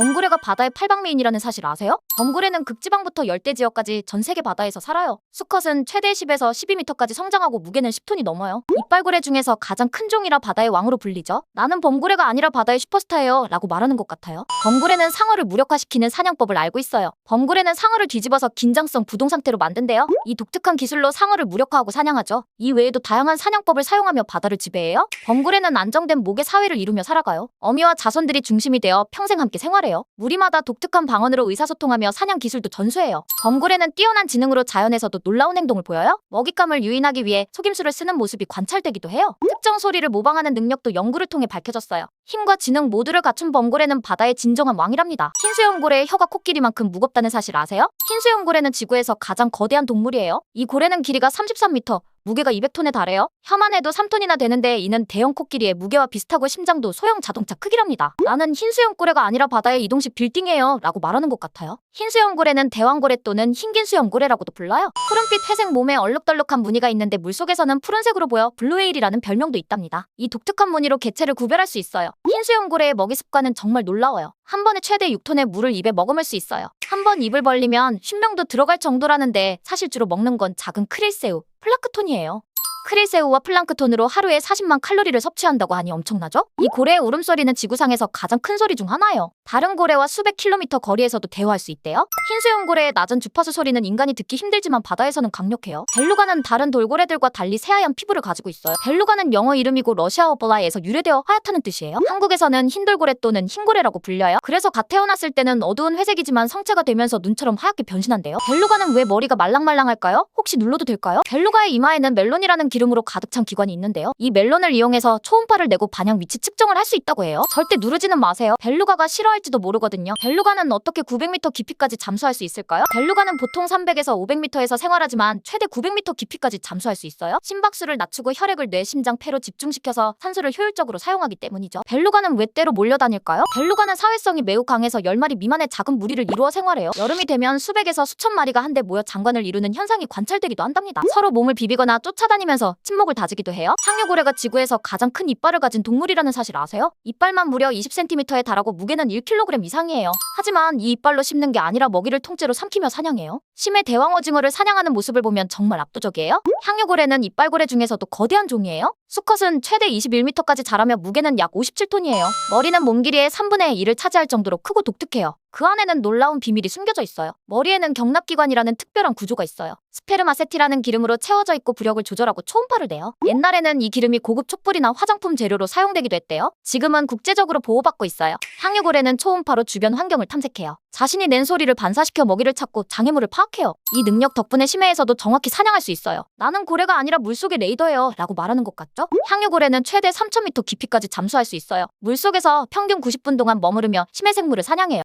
범고래가 바다의 팔방미인이라는 사실 아세요? 범고래는 극지방부터 열대 지역까지 전 세계 바다에서 살아요. 수컷은 최대 10에서 12m까지 성장하고 무게는 10톤이 넘어요. 이빨고래 중에서 가장 큰 종이라 바다의 왕으로 불리죠. 나는 범고래가 아니라 바다의 슈퍼스타예요. 라고 말하는 것 같아요. 범고래는 상어를 무력화시키는 사냥법을 알고 있어요. 범고래는 상어를 뒤집어서 긴장성 부동 상태로 만든대요. 이 독특한 기술로 상어를 무력화하고 사냥하죠. 이 외에도 다양한 사냥법을 사용하며 바다를 지배해요. 범고래는 안정된 목의 사회를 이루며 살아가요. 어미와 자손들이 중심이 되어 평생 함께 생활해요. 무리마다 독특한 방언으로 의사소통하며 사냥 기술도 전수해요. 범고래는 뛰어난 지능으로 자연에서도 놀라운 행동을 보여요. 먹잇감을 유인하기 위해 속임수를 쓰는 모습이 관찰되기도 해요. 특정 소리를 모방하는 능력도 연구를 통해 밝혀졌어요. 힘과 지능 모두를 갖춘 범고래는 바다의 진정한 왕이랍니다. 흰수염고래의 혀가 코끼리만큼 무겁다는 사실 아세요? 흰수염고래는 지구에서 가장 거대한 동물이에요. 이 고래는 길이가 33m, 무게가 200톤에 달해요. 혀만 해도 3톤이나 되는데 이는 대형 코끼리의 무게와 비슷하고 심장도 소형 자동차 크기랍니다. 나는 흰 수염 고래가 아니라 바다의 이동식 빌딩이에요 라고 말하는 것 같아요. 흰 수염 고래는 대왕고래 또는 흰긴 수염 고래라고도 불러요. 푸른빛 회색 몸에 얼룩덜룩한 무늬가 있는데 물속에서는 푸른색으로 보여 블루웨일이라는 별명도 있답니다. 이 독특한 무늬로 개체를 구별할 수 있어요. 흰 수염 고래의 먹이 습관은 정말 놀라워요. 한 번에 최대 6톤의 물을 입에 머금을 수 있어요. 한 번 입을 벌리면 쉰명도 들어갈 정도라는데 사실 주로 먹는 건 작은 크릴새우, 플라크톤이에요. 크릴새우와 플랑크톤으로 하루에 40만 칼로리를 섭취한다고 하니 엄청나죠? 이 고래의 울음소리는 지구상에서 가장 큰 소리 중 하나예요. 다른 고래와 수백 킬로미터 거리에서도 대화할 수 있대요. 흰수염 고래의 낮은 주파수 소리는 인간이 듣기 힘들지만 바다에서는 강력해요. 벨루가는 다른 돌고래들과 달리 새하얀 피부를 가지고 있어요. 벨루가는 영어 이름이고 러시아어 블라에서 유래되어 하얗다는 뜻이에요. 한국에서는 흰돌고래 또는 흰고래라고 불려요. 그래서 갓 태어났을 때는 어두운 회색이지만 성체가 되면서 눈처럼 하얗게 변신한대요. 벨루가는 왜 머리가 말랑말랑할까요? 혹시 눌러도 될까요? 벨루가의 이마에는 멜론이라는 기름으로 가득 찬 기관이 있는데요. 이 멜론을 이용해서 초음파를 내고 반영 위치 측정을 할 수 있다고 해요. 절대 누르지는 마세요. 벨루가가 싫어할지도 모르거든요. 벨루가는 어떻게 900m 깊이까지 잠수할 수 있을까요? 벨루가는 보통 300에서 500m에서 생활하지만 최대 900m 깊이까지 잠수할 수 있어요. 심박수를 낮추고 혈액을 뇌, 심장, 폐로 집중시켜서 산소를 효율적으로 사용하기 때문이죠. 벨루가는 왜 때로 몰려다닐까요? 벨루가는 사회성이 매우 강해서 10마리 미만의 작은 무리를 이루어 생활해요. 여름이 되면 수백에서 수천 마리가 한데 모여 장관을 이루는 현상이 관찰되기도 한답니다. 서로 몸을 비비거나 쫓아다니면서 침묵을 다지기도 해요. 향유고래가 지구에서 가장 큰 이빨을 가진 동물이라는 사실 아세요? 이빨만 무려 20cm에 달하고 무게는 1kg 이상이에요. 하지만 이 이빨로 씹는 게 아니라 먹이를 통째로 삼키며 사냥해요. 심해 대왕 오징어를 사냥하는 모습을 보면 정말 압도적이에요. 향유고래는 이빨고래 중에서도 거대한 종이에요. 수컷은 최대 21m까지 자라며 무게는 약 57톤이에요. 머리는 몸 길이의 3분의 1을 차지할 정도로 크고 독특해요. 그 안에는 놀라운 비밀이 숨겨져 있어요. 머리에는 경납기관이라는 특별한 구조가 있어요. 스페르마세티라는 기름으로 채워져 있고 부력을 조절하고 초음파를 내요. 옛날에는 이 기름이 고급 촛불이나 화장품 재료로 사용되기도 했대요. 지금은 국제적으로 보호받고 있어요. 향유고래는 초음파로 주변 환경을 탐색해요. 자신이 낸 소리를 반사시켜 먹이를 찾고 장애물을 파악해요. 이 능력 덕분에 심해에서도 정확히 사냥할 수 있어요. 나는 고래가 아니라 물속의 레이더예요. 라고 말하는 것 같죠? 향유고래는 최대 3000m 깊이까지 잠수할 수 있어요. 물속에서 평균 90분 동안 머무르며 심해 생물을 사냥해요.